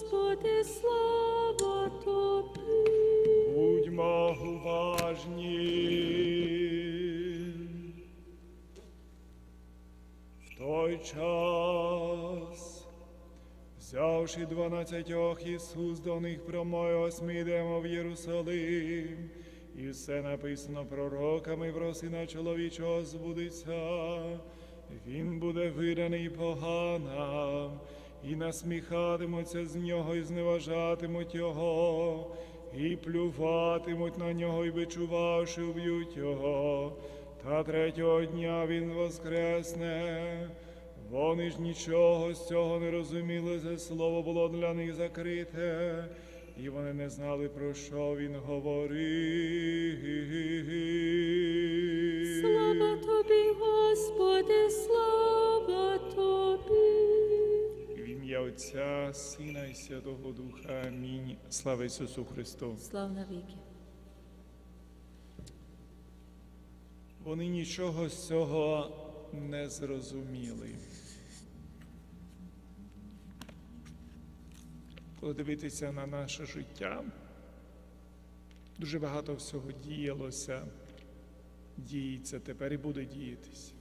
Господи, слава Тобі. Будьмо уважні. В той час, взявши дванадцятьох, Ісус до них промовив, ми йдемо в Єрусалим, і все написано пророками про сина чоловічого збудеться. Він буде виданий поганам, і насміхатимуться з нього, і зневажатимуть його, і плюватимуть на нього, і бичувавши, вб'ють його. Та третього дня він воскресне. Вони ж нічого з цього не розуміли, це слово було для них закрите, і вони не знали, про що він говорив. Отця, Сина і Святого Духа. Амінь. Слава Ісусу Христу. Слава навіки. Вони нічого з цього не зрозуміли. Коли дивитися на наше життя, дуже багато всього діялося, діється тепер і буде діятися.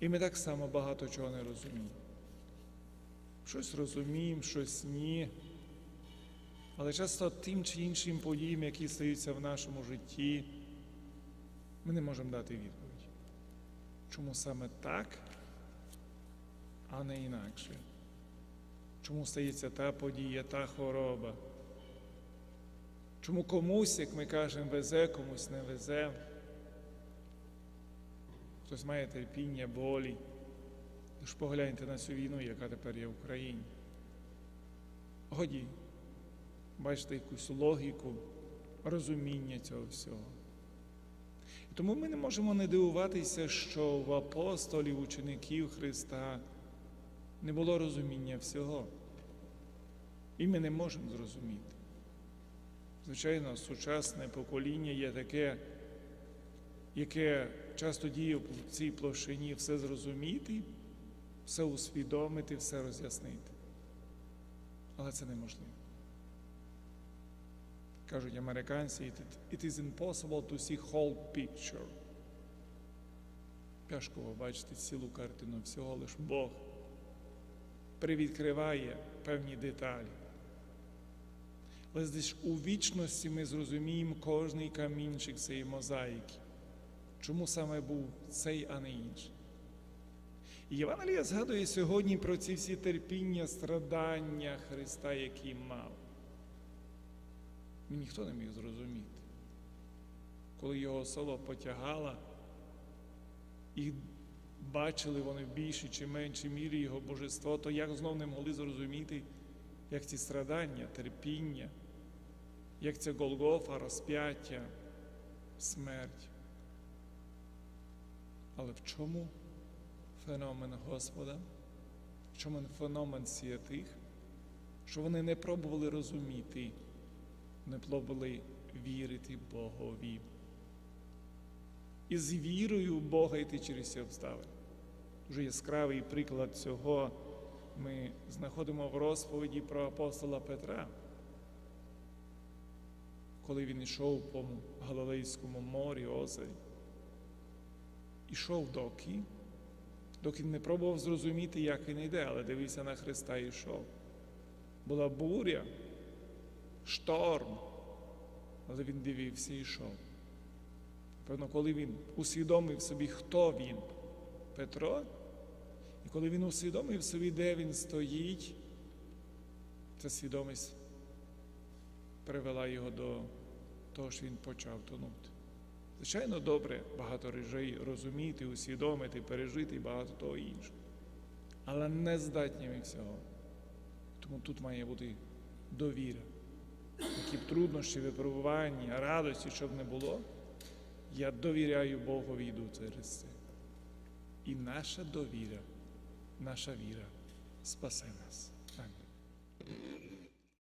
І ми так само багато чого не розуміємо. Щось розуміємо, щось ні. Але часто тим чи іншим подіям, які стаються в нашому житті, ми не можемо дати відповідь. Чому саме так, а не інакше? Чому стається та подія, та хвороба? Чому комусь, як ми кажемо, везе, комусь не везе? Хтось має терпіння, болі. Тож погляньте на цю війну, яка тепер є в Україні. Годі, бачите якусь логіку, розуміння цього всього. І тому ми не можемо не дивуватися, що в апостолів, учеників Христа не було розуміння всього. І ми не можемо зрозуміти. Звичайно, сучасне покоління є таке, яке часто діє в цій площині все зрозуміти, все усвідомити, все роз'яснити. Але це неможливо. Кажуть американці, it, is impossible to see whole picture. Тяжко побачити цілу картину, всього лиш Бог привідкриває певні деталі. Але у вічності ми зрозуміємо кожний камінчик цієї мозаїки. Чому саме був цей, а не інший? І Євангелія згадує сьогодні про ці всі терпіння, страдання Христа, які мав. І ніхто не міг зрозуміти. Коли його село потягало, і бачили вони в більшій чи меншій мірі його божество, то як знов не могли зрозуміти, як ці страдання, терпіння, як це Голгофа, розп'яття, смерть. Але в чому феномен Господа? В чому феномен святих? Що вони не пробували розуміти, не пробували вірити Богові. І з вірою в Бога йти через ці обставини. Дуже яскравий приклад цього ми знаходимо в розповіді про апостола Петра, коли він йшов по Галилейському морі, озері. Ішов доки, доки не пробував зрозуміти, як він йде, але дивився на Христа і йшов. Була буря, шторм, але він дивився і йшов. Певно, коли він усвідомив собі, хто він, Петро, і коли він усвідомив собі, де він стоїть, ця свідомість привела його до того, що він почав тонути. Звичайно, добре багато речей розуміти, усвідомити, пережити і багато того іншого. Але не здатні всього. Тому тут має бути довіра. Які б труднощі, випробування, радості, щоб не було, я довіряю Богові йду через це. І наша довіра, наша віра спасе нас. Амінь.